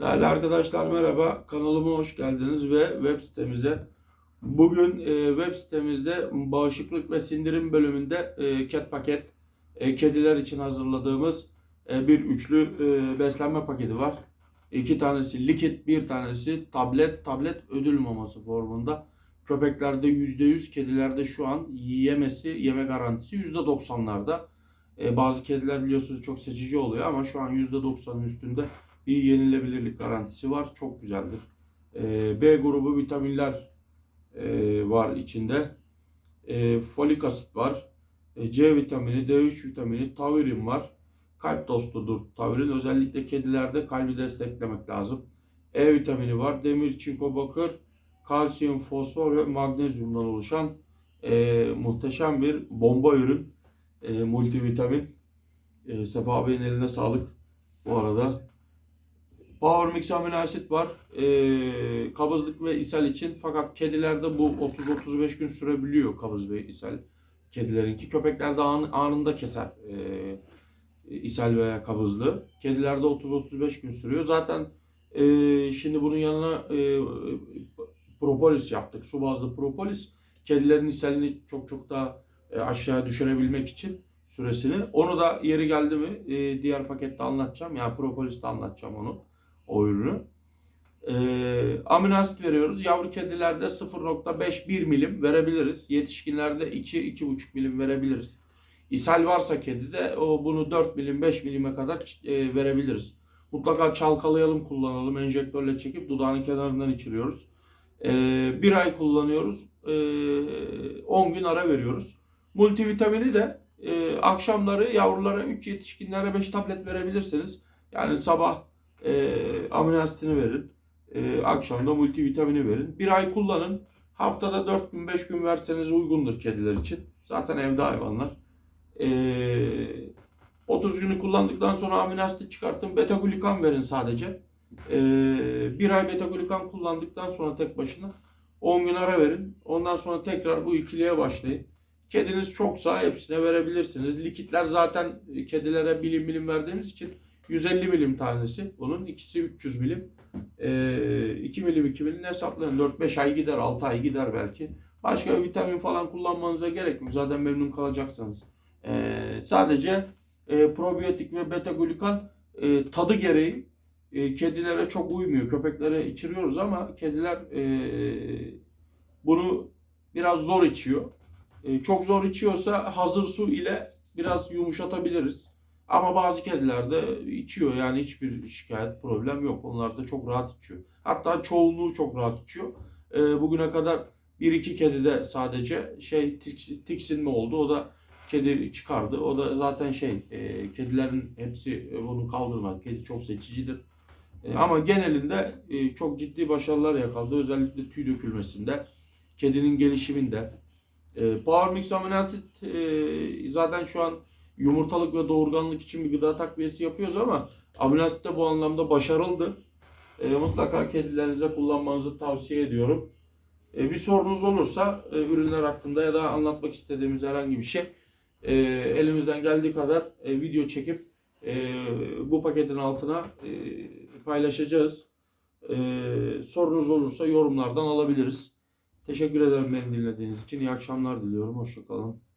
Değerli arkadaşlar merhaba. Kanalıma hoş geldiniz ve web sitemize. Bugün e, web sitemizde bağışıklık ve sindirim bölümünde e, cat paket e, kediler için hazırladığımız e, bir üçlü e, beslenme paketi var. İki tanesi likit, bir tanesi tablet. Tablet ödül maması formunda. Köpeklerde %100, kedilerde şu an yiyemesi, yeme garantisi %90'larda. E, bazı kediler biliyorsunuz çok seçici oluyor ama şu an %90'ın üstünde bir yenilebilirlik garantisi var. Çok güzeldir. Ee, B grubu vitaminler e, var içinde. E, folik asit var. E, C vitamini, D3 vitamini, tavirin var. Kalp dostudur tavirin. Özellikle kedilerde kalbi desteklemek lazım. E vitamini var. Demir, çinko, bakır, kalsiyum, fosfor ve magnezyumdan oluşan e, muhteşem bir bomba ürün. E, multivitamin. E, Sefa Bey'in eline sağlık. Bu arada Power Mix amino asit var. Ee, kabızlık ve ishal için. Fakat kedilerde bu 30-35 gün sürebiliyor kabız ve ishal. Kedilerinki. Köpeklerde an, anında keser ee, ishal veya kabızlığı. Kedilerde 30-35 gün sürüyor. Zaten e, şimdi bunun yanına e, propolis yaptık. Su bazlı propolis. Kedilerin ishalini çok çok daha e, aşağı düşürebilmek için süresini. Onu da yeri geldi mi e, diğer pakette anlatacağım. Yani propolis'te anlatacağım onu o ürünü. Ee, amino asit veriyoruz. Yavru kedilerde 0.5-1 milim verebiliriz. Yetişkinlerde 2-2.5 milim verebiliriz. İshal varsa kedide o bunu 4 milim 5 milime kadar e, verebiliriz. Mutlaka çalkalayalım kullanalım. Enjektörle çekip dudağının kenarından içiriyoruz. Ee, bir ay kullanıyoruz. Ee, 10 gün ara veriyoruz. Multivitamini de e, akşamları yavrulara 3 yetişkinlere 5 tablet verebilirsiniz. Yani sabah e, amino verin. E, akşam da multivitamini verin. Bir ay kullanın. Haftada 4 gün 5 gün verseniz uygundur kediler için. Zaten evde hayvanlar. E, 30 günü kullandıktan sonra amino çıkartın. Beta glukan verin sadece. E, bir ay beta glukan kullandıktan sonra tek başına 10 gün ara verin. Ondan sonra tekrar bu ikiliye başlayın. Kediniz çoksa hepsine verebilirsiniz. Likitler zaten kedilere bilim bilim verdiğimiz için 150 milim tanesi. Bunun ikisi 300 milim. Ee, 2 milim 2 milim hesaplayın. 4-5 ay gider, 6 ay gider belki. Başka vitamin falan kullanmanıza gerek yok. Zaten memnun kalacaksınız. Ee, sadece e, probiyotik ve beta glukan e, tadı gereği e, kedilere çok uymuyor. Köpeklere içiriyoruz ama kediler e, bunu biraz zor içiyor. E, çok zor içiyorsa hazır su ile biraz yumuşatabiliriz. Ama bazı kediler de içiyor yani hiçbir şikayet problem yok. Onlar da çok rahat içiyor. Hatta çoğunluğu çok rahat içiyor. E, bugüne kadar bir iki kedide sadece şey tiks, tiksinme oldu. O da kedi çıkardı. O da zaten şey e, kedilerin hepsi bunu kaldırmaz. Kedi çok seçicidir. E, ama genelinde e, çok ciddi başarılar yakaladı. Özellikle tüy dökülmesinde, kedinin gelişiminde. E, Power Mix amino asit e, zaten şu an yumurtalık ve doğurganlık için bir gıda takviyesi yapıyoruz ama amino asit de bu anlamda başarıldı. E, mutlaka kedilerinize kullanmanızı tavsiye ediyorum. E, bir sorunuz olursa e, ürünler hakkında ya da anlatmak istediğimiz herhangi bir şey e, elimizden geldiği kadar e, video çekip e, bu paketin altına e, paylaşacağız. E, sorunuz olursa yorumlardan alabiliriz. Teşekkür ederim beni dinlediğiniz için. İyi akşamlar diliyorum. Hoşçakalın.